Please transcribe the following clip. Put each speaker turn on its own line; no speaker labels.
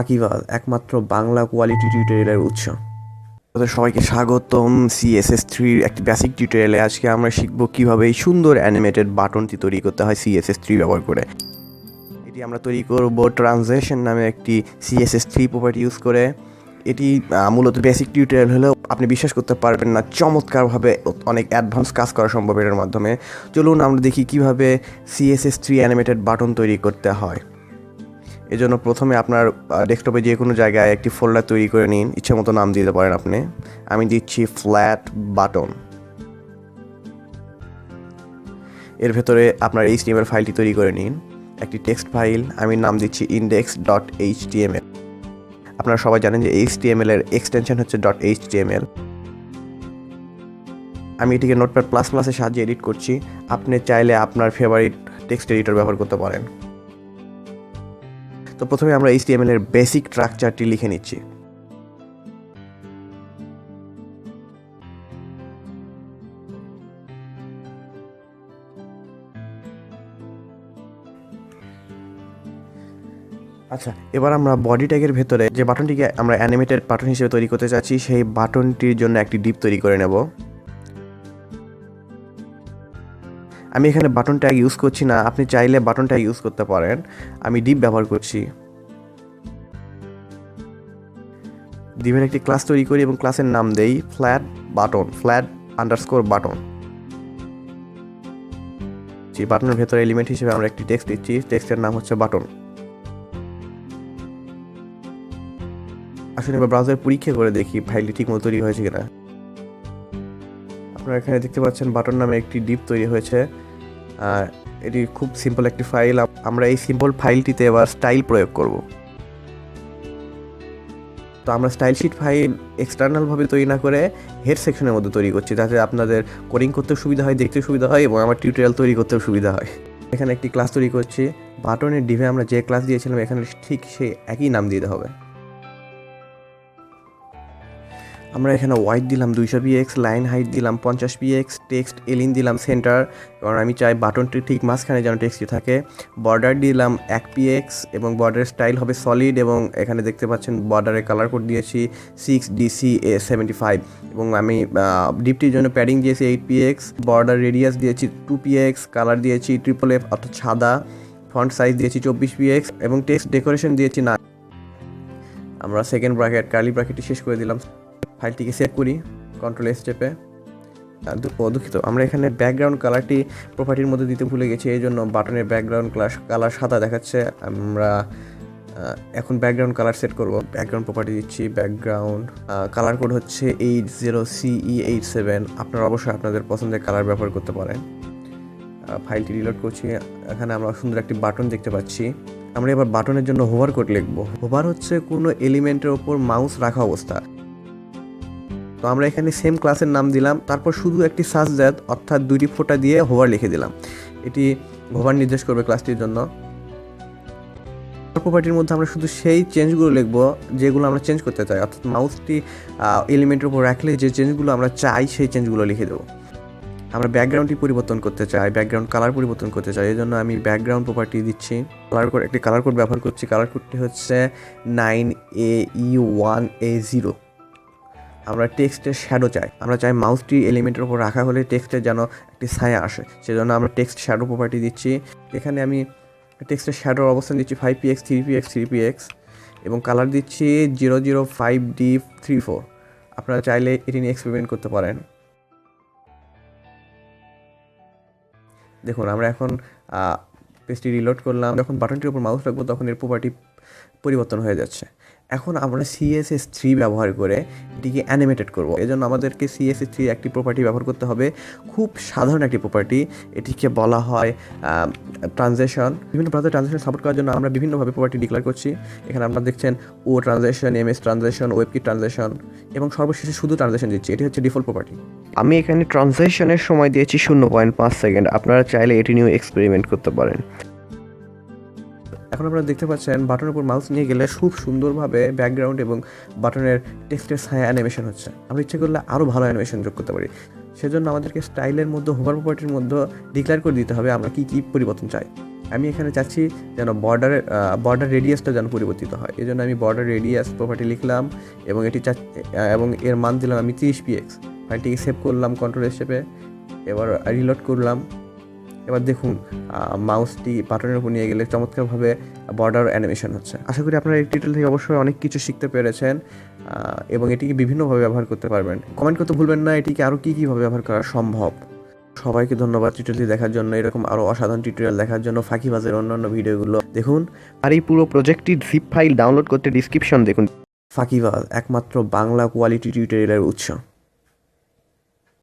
ফাঁকিবাজ একমাত্র বাংলা কোয়ালিটি টিউটোরিয়ালের উৎস। তাদের সবাইকে স্বাগতম সিএসএস থ্রির একটি বেসিক টিউটোরিয়ালে আজকে আমরা শিখব কীভাবে এই সুন্দর অ্যানিমেটেড বাটনটি তৈরি করতে হয় সিএসএস থ্রি ব্যবহার করে। এটি আমরা তৈরি করব ট্রানজেকশন নামে একটি সিএসএস থ্রি প্রপার্টি ইউজ করে। এটি মূলত বেসিক টিউটোরিয়াল হলেও আপনি বিশ্বাস করতে পারবেন না, চমৎকারভাবে অনেক অ্যাডভান্স কাজ করা সম্ভব এটার মাধ্যমে। চলুন আমরা দেখি কীভাবে সিএসএস থ্রি অ্যানিমেটেড বাটন তৈরি করতে হয়। এজন্য প্রথমে আপনার ডেস্কটপে যে কোনো জায়গায় একটি ফোল্ডার তৈরি করে নিন। ইচ্ছে মতো নাম দিতে পারেন আপনি। আমি দিচ্ছি ফ্ল্যাট বাটন। এর ভেতরে আপনার এইচটিএমএল ফাইলটি তৈরি করে নিন। একটি টেক্সট ফাইল, আমি নাম দিচ্ছি ইন্ডেক্স ডট এইচটিএমএল আপনারা সবাই জানেন যে এইচ এর এক্সটেনশন হচ্ছে. ডট এইচ আমি এটিকে নোটপ্যাড প্লাস প্লাসের সাহায্যে এডিট করছি। আপনি চাইলে আপনার ফেভারিট টেক্সট এডিটর ব্যবহার করতে পারেন। তো প্রথমে আমরা এইচটিএমএল এর বেসিক স্ট্রাকচারটি লিখে নিচ্ছি। আচ্ছা এবার আমরা বডি ট্যাগের ভেতরে যে বাটনটিকে আমরা অ্যানিমেটেড বাটন হিসেবে তৈরি করতে চাচ্ছি, সেই বাটনটির জন্য একটি ডিপ তৈরি করে নেব। আমি এখানে বাটন ট্যাগ ইউজ করছি না, আপনি চাইলে বাটন ট্যাগ ইউজ করতে পারেন। আমি ডিপ ব্যবহার করছি। ডিপের একটি ক্লাস তৈরি করি এবং ক্লাসের নাম দেই flat button flat underscore button বাটনের ভেতরে এলিমেন্ট হিসেবে আমরা একটি টেক্সট দিচ্ছি টেক্সটের নাম হচ্ছে বাটন আসলে এবার ব্রাউজার পরীক্ষা করে দেখি ফাইলটি ঠিকমতো তৈরি হয়েছে কিনা। আপনারা এখানে দেখতে পাচ্ছেন বাটন নামে একটি ডিপ তৈরি হয়েছে। এটি খুব সিম্পল একটি ফাইল আমরা এই সিম্পল ফাইলটিতে এবার স্টাইল প্রয়োগ করব। তো আমরা স্টাইল শিট ফাইল এক্সটার্নালভাবে তৈরি না করে হেড সেকশনের মধ্যে তৈরি করছি, যাতে আপনাদের কোডিং করতেও সুবিধা হয়, দেখতেও সুবিধা হয় এবং আমার টিউটোরিয়াল তৈরি করতেও সুবিধা হয়। এখানে একটি ক্লাস তৈরি করছি। বাটনের ডিভে আমরা যে ক্লাস দিয়েছিলাম, এখানে ঠিক সেই একই নাম দিতে হবে। আমরা এখানে হোয়াইট দিলাম দুইশো পিএক্স লাইন হাইট দিলাম পঞ্চাশ পিএক্স টেক্সট এলিন দিলাম সেন্টার কারণ আমি চাই বাটনটি ঠিক মাঝখানে যেন টেক্সটটি থাকে। বর্ডার দিলাম এক পিএক্স এবং বর্ডারের স্টাইল হবে সলিড এবং এখানে দেখতে পাচ্ছেন বর্ডারে কালার কোড দিয়েছি six DC A seventy five এবং আমি ডিপটির জন্য প্যাডিং দিয়েছি এইট পিএক্স বর্ডার রেডিয়াস দিয়েছি টু পিএক্স কালার দিয়েছি ট্রিপল এফ অর্থাৎ সাদা ফন্ট সাইজ দিয়েছি চব্বিশ পিএক্স এবং টেক্সট ডেকোরেশন দিয়েছি না আমরা সেকেন্ড ব্র্যাকেট কার্লি ব্র্যাকেটটি শেষ করে দিলাম। ফাইলটিকে সেভ করি কন্ট্রোল স্টেপে দুঃখিত, আমরা এখানে ব্যাকগ্রাউন্ড কালারটি প্রপার্টির মধ্যে দিতে ভুলে গেছি, এই জন্য বাটনের ব্যাকগ্রাউন্ড ক্লাস কালার সাদা দেখাচ্ছে। আমরা এখন ব্যাকগ্রাউন্ড কালার সেট করব। ব্যাকগ্রাউন্ড প্রপার্টি দিচ্ছি ব্যাকগ্রাউন্ড কালার কোড হচ্ছে eight zero CE eight seven আপনারা অবশ্যই আপনাদের পছন্দের কালার ব্যবহার করতে পারেন। ফাইলটি রিলোড করছি, এখানে আমরা সুন্দর একটি বাটন দেখতে পাচ্ছি। আমরা এবার বাটনের জন্য হোভার কোড লিখব। হোভার হচ্ছে কোনো এলিমেন্টের ওপর মাউস রাখা অবস্থা। তো আমরা এখানে সেম ক্লাসের নাম দিলাম। তারপর শুধু একটি দ্যাট অর্থাৎ দুইটি ফোটা দিয়ে হোভার লিখে দিলাম। এটি হোভার নির্দেশ করবে ক্লাসটির জন্য। প্রপার্টির মধ্যে আমরা শুধু সেই চেঞ্জগুলো লিখব, যেগুলো আমরা চেঞ্জ করতে চাই। অর্থাৎ মাউসটি এলিমেন্টের উপর রাখলে যে চেঞ্জগুলো আমরা চাই, সেই চেঞ্জগুলো লিখে দেবো। আমরা ব্যাকগ্রাউন্ডটি পরিবর্তন করতে চাই ব্যাকগ্রাউন্ড কালার পরিবর্তন করতে চাই। এই জন্য আমি ব্যাকগ্রাউন্ড প্রপার্টি দিচ্ছি। কালার কোড একটি কালার কোড ব্যবহার করছি। কালার কোডটি হচ্ছে nine A U one A zero আমরা টেক্সটের শ্যাডো চাই। আমরা চাই মাউসটি এলিমেন্টের উপর রাখা হলে টেক্সটের যেন একটি ছায়া আসে। সেজন্য আমরা টেক্সট শ্যাডো প্রপার্টি দিচ্ছি। এখানে আমি টেক্সটের শ্যাডোর অবস্থান দিচ্ছি five P X three P X three P X এবং কালার দিচ্ছি zero zero five D three four আপনারা চাইলে এটি নিয়ে এক্সপেরিমেন্ট করতে পারেন। দেখুন, আমরা এখন পেজটি রিলোড করলাম। যখন বাটনটির উপর মাউস রাখব, তখন এর প্রপার্টি পরিবর্তন হয়ে যাচ্ছে। এখন আমরা সিএসএস থ্রি ব্যবহার করে এটিকে অ্যানিমেটেড করব। এজন্য আমাদেরকে সিএসএস থ্রি একটি প্রপার্টি ব্যবহার করতে হবে। খুব সাধারণ একটি প্রপার্টি এটিকে বলা হয় ট্রানজেকশন বিভিন্ন ব্রাউজার ট্রানজেকশন সাপোর্ট করার জন্য আমরা বিভিন্নভাবে প্রপার্টি ডিক্লেয়ার করছি। এখানে আপনারা দেখছেন O transaction M S transaction webkit transaction এবং সর্বশেষে শুধু ট্রানজেকশন দিচ্ছি। এটি হচ্ছে ডিফল্ট প্রপার্টি আমি এখানে ট্রানজেকশনের সময় দিয়েছি শূন্য পয়েন্ট পাঁচ সেকেন্ড। আপনারা চাইলে এটি নিয়েও এক্সপেরিমেন্ট করতে পারেন। এখন আপনারা দেখতে পাচ্ছেন বাটনের উপর মাউস নিয়ে গেলে খুব সুন্দরভাবে ব্যাকগ্রাউন্ড এবং বাটনের টেক্সটের ছায়া অ্যানিমেশন হচ্ছে। আমরা ইচ্ছে করলে আরও ভালো অ্যানিমেশন যোগ করতে পারি। সেজন্য আমাদেরকে স্টাইলের মধ্যে হোভার প্রপার্টির মধ্যে ডিক্লেয়ার করে দিতে হবে আমরা কী কী পরিবর্তন চাই। আমি এখানে চাচ্ছি যেন বর্ডারের বর্ডার রেডিয়াসটা যেন পরিবর্তিত হয়। এই জন্য আমি বর্ডার রেডিয়াস প্রপার্টি লিখলাম এবং এটি চা এবং এর মান দিলাম আমি তিরিশ পিএক্স ফাইলটিকে সেভ করলাম কন্ট্রোল হিসেবে এবার রিলোড করলাম। এবার দেখুন মাউসটি বাটনের উপর নিয়ে গেলে চমৎকারভাবে বর্ডার অ্যানিমেশন হচ্ছে। আশা করি আপনারা এই টিউটোরিয়াল থেকে অবশ্যই অনেক কিছু শিখতে পেরেছেন এবং এটিকে বিভিন্নভাবে ব্যবহার করতে পারবেন। কমেন্ট করতে ভুলবেন না, এটিকে আরও কী কীভাবে ব্যবহার করা সম্ভব? সবাইকে ধন্যবাদ টিউটোরিয়ালটি দেখার জন্য, এরকম আরও অসাধারণ টিউটোরিয়াল দেখার জন্য ফাঁকিবাজের অন্যান্য ভিডিওগুলো। দেখুন,
আর এই পুরো প্রজেক্টটির জিপ ফাইল ডাউনলোড করতে ডিসক্রিপশন দেখুন।
ফাঁকিবাজ, একমাত্র বাংলা কোয়ালিটি টিউটোরিয়ালের উৎস।